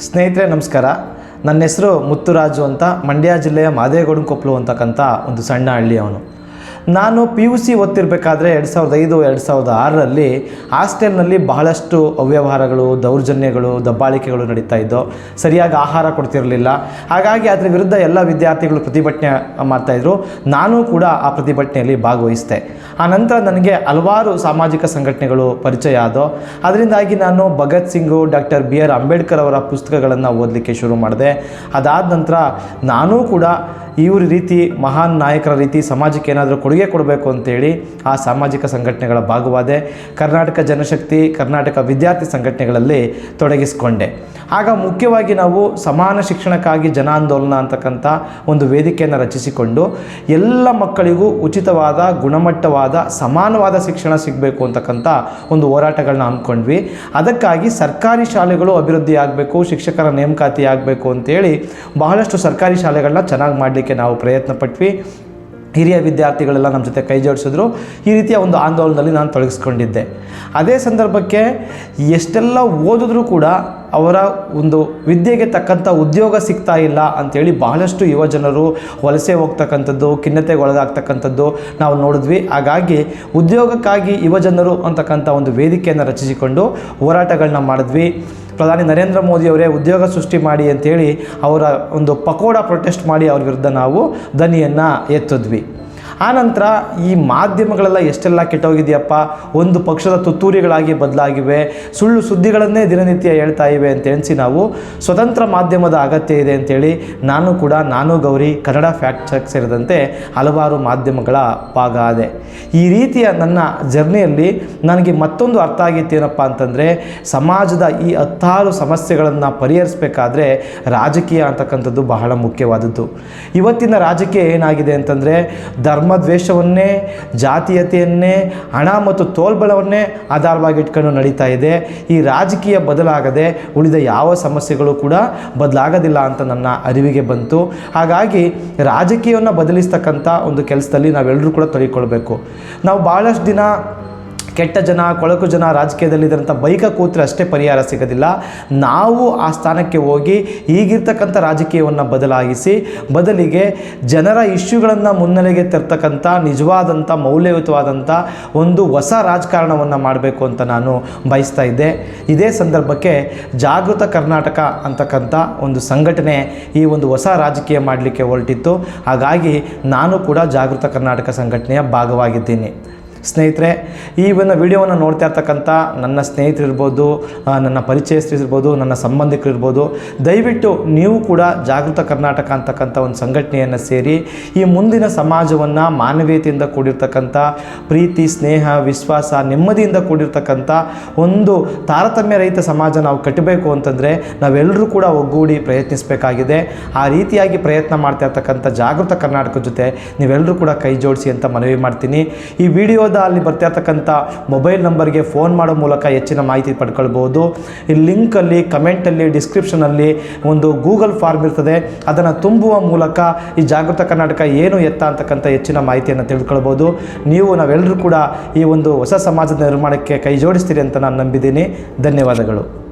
ಸ್ನೇಹಿತರೆ, ನಮಸ್ಕಾರ. ನನ್ನ ಹೆಸರು ಮುತ್ತುರಾಜು ಅಂತ ಮಂಡ್ಯ ಜಿಲ್ಲೆಯ ಮಾದೇಗೌಡನ್ ಕೊಪ್ಪಲು ಅಂತಕ್ಕಂಥ ಒಂದು ಸಣ್ಣ ಹಳ್ಳಿ ಅವನು. ನಾನು ಪಿ ಯು ಸಿ ಓದ್ತಿರ್ಬೇಕಾದ್ರೆ ಎರಡು ಸಾವಿರದ ಐದು, ಎರಡು ಸಾವಿರದ ಆರರಲ್ಲಿ ಹಾಸ್ಟೆಲ್ನಲ್ಲಿ ಬಹಳಷ್ಟು ಅವ್ಯವಹಾರಗಳು, ದೌರ್ಜನ್ಯಗಳು, ದಬ್ಬಾಳಿಕೆಗಳು ನಡೀತಾ ಇದ್ದವು. ಸರಿಯಾಗಿ ಆಹಾರ ಕೊಡ್ತಿರಲಿಲ್ಲ. ಹಾಗಾಗಿ ಅದರ ವಿರುದ್ಧ ಎಲ್ಲ ವಿದ್ಯಾರ್ಥಿಗಳು ಪ್ರತಿಭಟನೆ ಮಾಡ್ತಾಯಿದ್ರು ನಾನು ಕೂಡ ಆ ಪ್ರತಿಭಟನೆಯಲ್ಲಿ ಭಾಗವಹಿಸಿದೆ. ಆ ನಂತರ ನನಗೆ ಹಲವಾರು ಸಾಮಾಜಿಕ ಸಂಘಟನೆಗಳು ಪರಿಚಯ ಆದವು. ಅದರಿಂದಾಗಿ ನಾನು Bhagat Singh, doctor B R Ambedkar ಅವರ ಪುಸ್ತಕಗಳನ್ನು ಓದಲಿಕ್ಕೆ ಶುರು ಮಾಡಿದೆ. ಅದಾದ ನಂತರ ನಾನೂ ಕೂಡ ಇವ್ರ ರೀತಿ ಮಹಾನ್ ನಾಯಕರ ರೀತಿ ಸಮಾಜಕ್ಕೆ ಏನಾದರೂ ಕೊಡುಗೆ ಕೊಡಬೇಕು ಅಂತೇಳಿ ಆ ಸಾಮಾಜಿಕ ಸಂಘಟನೆಗಳ ಭಾಗವಾದೆ ಕರ್ನಾಟಕ ಜನಶಕ್ತಿ, ಕರ್ನಾಟಕ ವಿದ್ಯಾರ್ಥಿ ಸಂಘಟನೆಗಳಲ್ಲಿ ತೊಡಗಿಸಿಕೊಂಡೆ. ಆಗ ಮುಖ್ಯವಾಗಿ ನಾವು ಸಮಾನ ಶಿಕ್ಷಣಕ್ಕಾಗಿ ಜನಾಂದೋಲನ ಅಂತಕ್ಕಂಥ ಒಂದು ವೇದಿಕೆಯನ್ನು ರಚಿಸಿಕೊಂಡು ಎಲ್ಲ ಮಕ್ಕಳಿಗೂ ಉಚಿತವಾದ, ಗುಣಮಟ್ಟವಾದ, ಸಮಾನವಾದ ಶಿಕ್ಷಣ ಸಿಗಬೇಕು ಅಂತಕ್ಕಂಥ ಒಂದು ಹೋರಾಟಗಳನ್ನ ಹಮ್ಮಿಕೊಂಡ್ವಿ. ಅದಕ್ಕಾಗಿ ಸರ್ಕಾರಿ ಶಾಲೆಗಳು ಅಭಿವೃದ್ಧಿ ಆಗಬೇಕು, ಶಿಕ್ಷಕರ ನೇಮಕಾತಿ ಆಗಬೇಕು ಅಂತೇಳಿ ಬಹಳಷ್ಟು ಸರ್ಕಾರಿ ಶಾಲೆಗಳನ್ನ ಚೆನ್ನಾಗಿ ಮಾಡಲಿಕ್ಕೆ ನಾವು ಪ್ರಯತ್ನ ಪಟ್ವಿ ಹಿರಿಯ ವಿದ್ಯಾರ್ಥಿಗಳೆಲ್ಲ ನಮ್ಮ ಜೊತೆ ಕೈ ಜೋಡಿಸಿದ್ರು. ಈ ರೀತಿಯ ಒಂದು ಆಂದೋಲನದಲ್ಲಿ ನಾನು ತೊಡಗಿಸ್ಕೊಂಡಿದ್ದೆ. ಅದೇ ಸಂದರ್ಭಕ್ಕೆ ಎಷ್ಟೆಲ್ಲ ಓದಿದ್ರೂ ಕೂಡ ಅವರ ಒಂದು ವಿದ್ಯೆಗೆ ತಕ್ಕಂಥ ಉದ್ಯೋಗ ಸಿಗ್ತಾ ಇಲ್ಲ ಅಂಥೇಳಿ ಬಹಳಷ್ಟು ಯುವ ಜನರು ವಲಸೆ ಹೋಗ್ತಕ್ಕಂಥದ್ದು, ಖಿನ್ನತೆಗೆ ಒಳಗಾಗ್ತಕ್ಕಂಥದ್ದು ನಾವು ನೋಡಿದ್ವಿ. ಹಾಗಾಗಿ ಉದ್ಯೋಗಕ್ಕಾಗಿ ಯುವಜನರು ಅಂತಕ್ಕಂಥ ಒಂದು ವೇದಿಕೆಯನ್ನು ರಚಿಸಿಕೊಂಡು ಹೋರಾಟಗಳನ್ನ ಮಾಡಿದ್ವಿ. ಪ್ರಧಾನಿ ನರೇಂದ್ರ ಮೋದಿ ಅವರೇ ಉದ್ಯೋಗ ಸೃಷ್ಟಿ ಮಾಡಿ ಅಂತೇಳಿ ಅವರ ಒಂದು ಪಕೋಡ ಪ್ರೊಟೆಸ್ಟ್ ಮಾಡಿ ಅವ್ರ ವಿರುದ್ಧ ನಾವು ದನಿಯನ್ನು ಎತ್ತಿದ್ವಿ. ಆನಂತರ ಈ ಮಾಧ್ಯಮಗಳೆಲ್ಲ ಎಷ್ಟೆಲ್ಲ ಕೆಟ್ಟೋಗಿದೆಯಪ್ಪ? ಒಂದು ಪಕ್ಷದ ತುತ್ತೂರಿಗಳಾಗಿ ಬದಲಾಗಿವೆ. ಸುಳ್ಳು ಸುದ್ದಿಗಳನ್ನೇ ದಿನನಿತ್ಯ ಹೇಳ್ತಾ ಇವೆ ಅಂತ ಎಣಿಸಿ ನಾವು ಸ್ವತಂತ್ರ ಮಾಧ್ಯಮದ ಅಗತ್ಯ ಇದೆ ಅಂತೇಳಿ ನಾನು ಕೂಡ, ನಾನು ಗೌರಿ, ಕನ್ನಡ ಫ್ಯಾಕ್ಟ್ ಚೆಕ್ ಸೇರಿದಂತೆ ಹಲವಾರು ಮಾಧ್ಯಮಗಳ ಭಾಗ ಆದೆ. ಈ ರೀತಿಯ ನನ್ನ ಜರ್ನಿಯಲ್ಲಿ ನನಗೆ ಮತ್ತೊಂದು ಅರ್ಥ ಆಗಿತ್ತು ಏನಪ್ಪ ಅಂತಂದರೆ, ಸಮಾಜದ ಈ ಹತ್ತಾರು ಸಮಸ್ಯೆಗಳನ್ನು ಪರಿಹರಿಸಬೇಕಾದ್ರೆ ರಾಜಕೀಯ ಅಂತಕ್ಕಂಥದ್ದು ಬಹಳ ಮುಖ್ಯವಾದದ್ದು. ಇವತ್ತಿನ ರಾಜಕೀಯ ಏನಾಗಿದೆ ಅಂತಂದರೆ ಧರ್ಮದ್ವೇಷವನ್ನೇ ಜಾತೀಯತೆಯನ್ನೇ, ಹಣ ಮತ್ತು ತೋಲ್ಬಲವನ್ನೇ ಆಧಾರವಾಗಿ ಇಟ್ಕೊಂಡು ನಡೀತಾ ಇದೆ. ಈ ರಾಜಕೀಯ ಬದಲಾಗದೆ ಉಳಿದ ಯಾವ ಸಮಸ್ಯೆಗಳು ಕೂಡ ಬದಲಾಗೋದಿಲ್ಲ ಅಂತ ನನ್ನ ಅರಿವಿಗೆ ಬಂತು. ಹಾಗಾಗಿ ರಾಜಕೀಯವನ್ನು ಬದಲಿಸ್ತಕ್ಕಂಥ ಒಂದು ಕೆಲಸದಲ್ಲಿ ನಾವೆಲ್ಲರೂ ಕೂಡ ತೊಡಗಿಕೊಳ್ಬೇಕು. ನಾವು ಭಾಳಷ್ಟು ದಿನ ಕೆಟ್ಟ ಜನ, ಕೊಳಕು ಜನ ರಾಜಕೀಯದಲ್ಲಿದ್ದಂಥ ಬೈಕ ಕೂತ್ರೆ ಅಷ್ಟೇ ಪರಿಹಾರ ಸಿಗೋದಿಲ್ಲ. ನಾವು ಆ ಸ್ಥಾನಕ್ಕೆ ಹೋಗಿ ಈಗಿರ್ತಕ್ಕಂಥ ರಾಜಕೀಯವನ್ನು ಬದಲಾಗಿಸಿ, ಬದಲಿಗೆ ಜನರ ಇಶ್ಯೂಗಳನ್ನು ಮುನ್ನೆಲೆಗೆ ತರ್ತಕ್ಕಂಥ ನಿಜವಾದಂಥ, ಮೌಲ್ಯಯುತವಾದಂಥ ಒಂದು ಹೊಸ ರಾಜಕಾರಣವನ್ನು ಮಾಡಬೇಕು ಅಂತ ನಾನು ಬಯಸ್ತಾ ಇದ್ದೆ. ಇದೇ ಸಂದರ್ಭಕ್ಕೆ ಜಾಗೃತ ಕರ್ನಾಟಕ ಅಂತಕ್ಕಂಥ ಒಂದು ಸಂಘಟನೆ ಈ ಒಂದು ಹೊಸ ರಾಜಕೀಯ ಮಾಡಲಿಕ್ಕೆ ಹೊರಟಿತ್ತು. ಹಾಗಾಗಿ ನಾನು ಕೂಡ ಜಾಗೃತ ಕರ್ನಾಟಕ ಸಂಘಟನೆಯ ಭಾಗವಾಗಿದ್ದೀನಿ. ಸ್ನೇಹಿತರೆ, ಈ ಒಂದು ವಿಡಿಯೋವನ್ನು ನೋಡ್ತಾ ಇರ್ತಕ್ಕಂಥ ನನ್ನ ಸ್ನೇಹಿತರಿರ್ಬೋದು ನನ್ನ ಪರಿಚಯಸ್ಥರಿರ್ಬೋದು, ನನ್ನ ಸಂಬಂಧಿಕರಿರ್ಬೋದು, ದಯವಿಟ್ಟು ನೀವು ಕೂಡ ಜಾಗೃತ ಕರ್ನಾಟಕ ಅಂತಕ್ಕಂಥ ಒಂದು ಸಂಘಟನೆಯನ್ನು ಸೇರಿ ಈ ಮುಂದಿನ ಸಮಾಜವನ್ನು ಮಾನವೀಯತೆಯಿಂದ ಕೂಡಿರ್ತಕ್ಕಂಥ, ಪ್ರೀತಿ, ಸ್ನೇಹ, ವಿಶ್ವಾಸ, ನೆಮ್ಮದಿಯಿಂದ ಕೂಡಿರ್ತಕ್ಕಂಥ ಒಂದು ತಾರತಮ್ಯ ರಹಿತ ಸಮಾಜ ನಾವು ಕಟ್ಟಬೇಕು ಅಂತಂದರೆ ನಾವೆಲ್ಲರೂ ಕೂಡ ಒಗ್ಗೂಡಿ ಪ್ರಯತ್ನಿಸಬೇಕಾಗಿದೆ. ಆ ರೀತಿಯಾಗಿ ಪ್ರಯತ್ನ ಮಾಡ್ತಾ ಇರ್ತಕ್ಕಂಥ ಜಾಗೃತ ಕರ್ನಾಟಕದ ಜೊತೆ ನೀವೆಲ್ಲರೂ ಕೂಡ ಕೈ ಜೋಡಿಸಿ ಅಂತ ಮನವಿ ಮಾಡ್ತೀನಿ. ಈ ವಿಡಿಯೋದ ಅಲ್ಲಿ ಬರ್ತಾ ಇರ್ತಕ್ಕಂಥ ಮೊಬೈಲ್ ನಂಬರ್ಗೆ ಫೋನ್ ಮಾಡೋ ಮೂಲಕ ಹೆಚ್ಚಿನ ಮಾಹಿತಿ ಪಡ್ಕೊಳ್ಬೋದು ಈ ಲಿಂಕಲ್ಲಿ ಕಮೆಂಟಲ್ಲಿ ಡಿಸ್ಕ್ರಿಪ್ಷನಲ್ಲಿ ಒಂದು ಗೂಗಲ್ ಫಾರ್ಮ್ ಇರ್ತದೆ. ಅದನ್ನು ತುಂಬುವ ಮೂಲಕ ಈ ಜಾಗೃತ ಕರ್ನಾಟಕ ಏನು ಎತ್ತ ಅಂತಕ್ಕಂಥ ಹೆಚ್ಚಿನ ಮಾಹಿತಿಯನ್ನು ತಿಳ್ಕೊಳ್ಬೋದು ನೀವು ನಾವೆಲ್ಲರೂ ಕೂಡ ಈ ಒಂದು ಹೊಸ ಸಮಾಜದ ನಿರ್ಮಾಣಕ್ಕೆ ಕೈ ಜೋಡಿಸ್ತೀರಿ ಅಂತ ನಾನು ನಂಬಿದ್ದೀನಿ. ಧನ್ಯವಾದಗಳು.